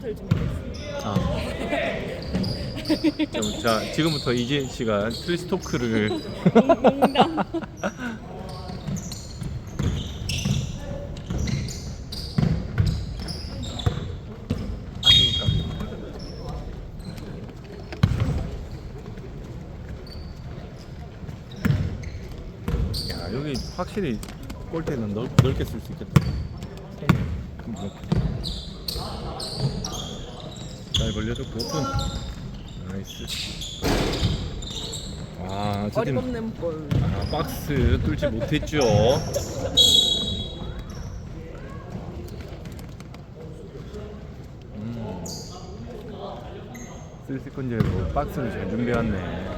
호텔 준비했어요. 아. 좀, 자, 지금부터 이재인 씨가 트리스 토크를 농담. 야 여기 확실히 골대는 넓, 넓게 쓸 수 있겠다. 뭐. 잘 벌려줬고 오픈. 나이스. 아 어쨌든 어림없는 볼. 아, 박스 뚫지 못했죠. 음. 쓸 세컨즈에도 박스를 잘 준비했네.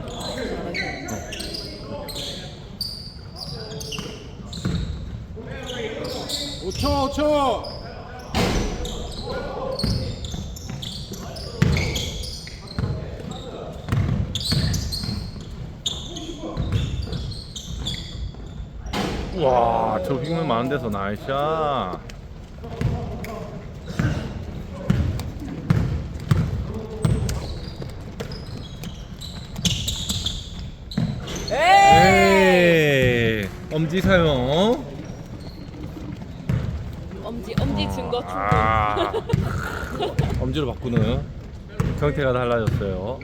오초오초 와, 저 빅맨 많은 데서 나이샤. 에이, 엄지 사용. 엄지 엄지 증거 충분. 아, 엄지로 바꾸는 형태가 달라졌어요.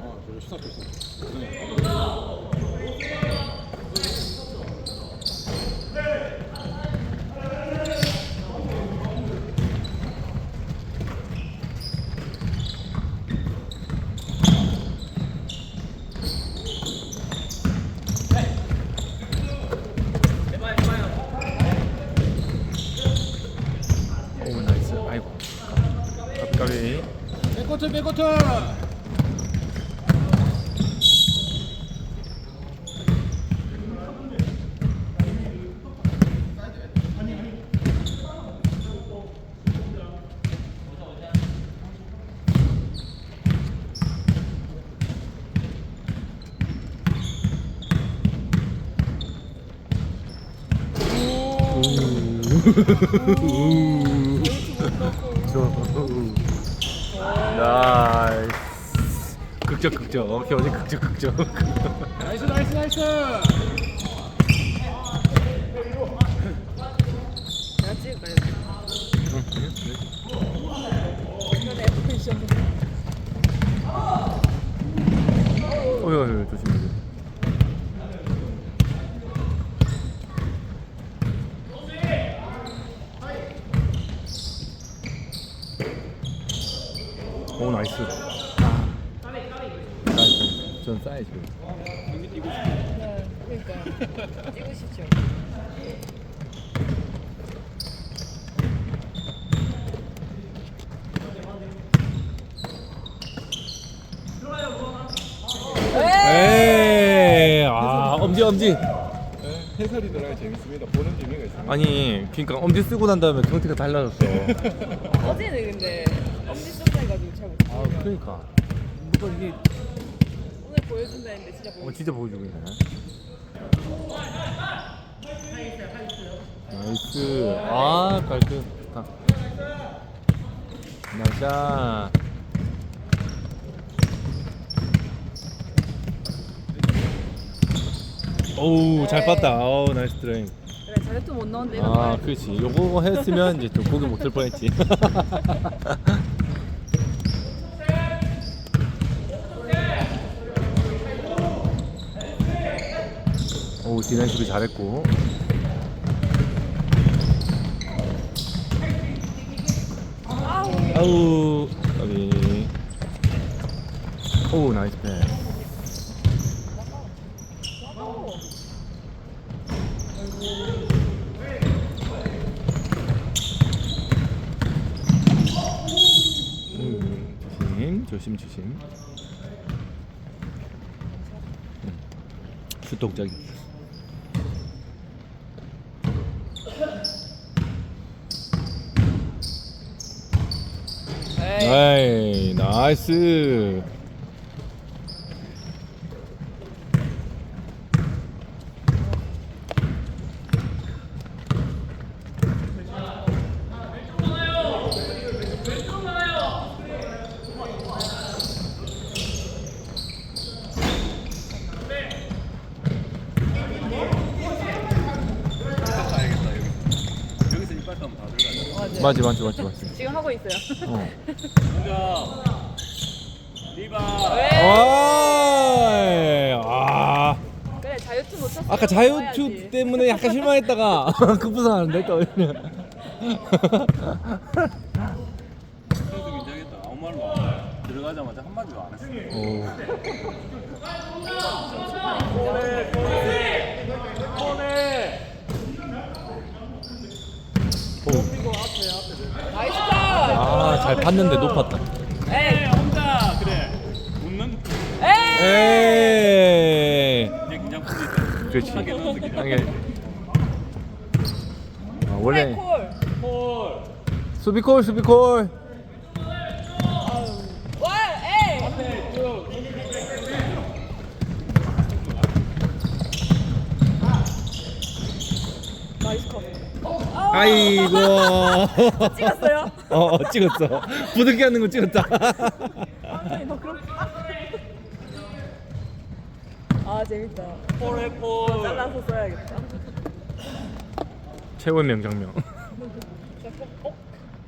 아 저기 시작했어 오, 나이스. 아이고. 갑자기. 백코트 백코트 나이스. 극적 극적. 오케이 어제 극적 극적. 나이스 나이스 나이스 내가 찍을까요? 이거 내 포지션. 어이 어이 조심해. 오 나이스. 나이스. 전 사이즈. 네, 그러니까 찍으시죠. 에이, 아 엄지 엄지. 네, 해설이 들어야 재밌습니다 보는 재미가 있습니다 아니, 그러니까 엄지 쓰고 난 다음에 경태가 달라졌어. 어제는 근데 엄지 썼다 해가지고 잘 못해. 아, 그러니까. 뭐가 이게 오늘 보여준다 했는데 진짜 어, 보여준 진짜 보여주고 있네. 나이스. 아, 깔끔. 좋다. 나이스. 오우, 잘 봤다. 어우, 나이스 드라잉. 그래 잘해도 못 넣었는데 이런 아, 거 그렇지. 요거 했으면 이제 또 고기 못할 뻔했지. 오, 디난 수비 잘했고. 아우 아우, 여기. 오, 나이스 패스. 음, 조심, 조심, 조심. 음, 슛 동작이. 에이 나이스 여기서 이빨 따면 다 들어가요. 맞지 맞지 맞지 맞지 지금 하고 있어요. 어. 먼저 리바. 왜? 어이, 아 그래 자유투 못 쳤어. 아까 자유투 때문에 약간 실망했다가 급부상하는데 또 선수 긴장했다. 아무 말로 안 해. 들어가자마자 한 마디도 안 했어. 오. 나이스 컷. 아잘 봤는데 높았다 에이. 혼자 그래. 웃는 에이. 그렇지. 이게 아, 원래 콜. 콜. 수비콜 수비콜 와, 에이. 앞에 쭉. 나이스 컷. 아, 아이고 찍었어요? 어 찍었어 부득이 하는 거 찍었다 아니, 그렇게. 아 재밌다. 콜. 잘라서 써야겠다. 최고의 명장면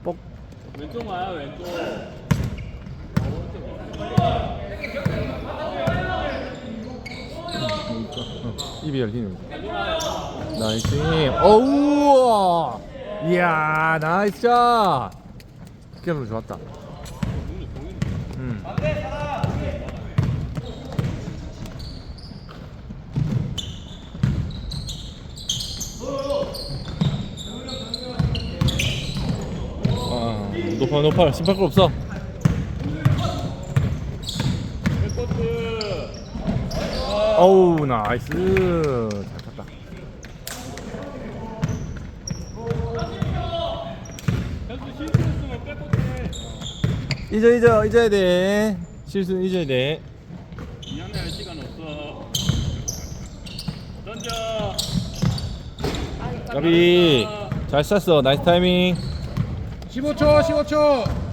뻑 왼쪽 와요 왼쪽. 어, 입이 열리는 거. 나이스 어우 이야 나이스 샷! 기분 좋았다. 음. 아, 높아 높아. 심판골 없어 백코트. 어우 나이스 잘 해. 잊어 잊어 잊어야 돼 실수 잊어야 돼 미안해 시간 없어. 던져. 까비 잘 쐈어 나이스 타이밍 15초 15초.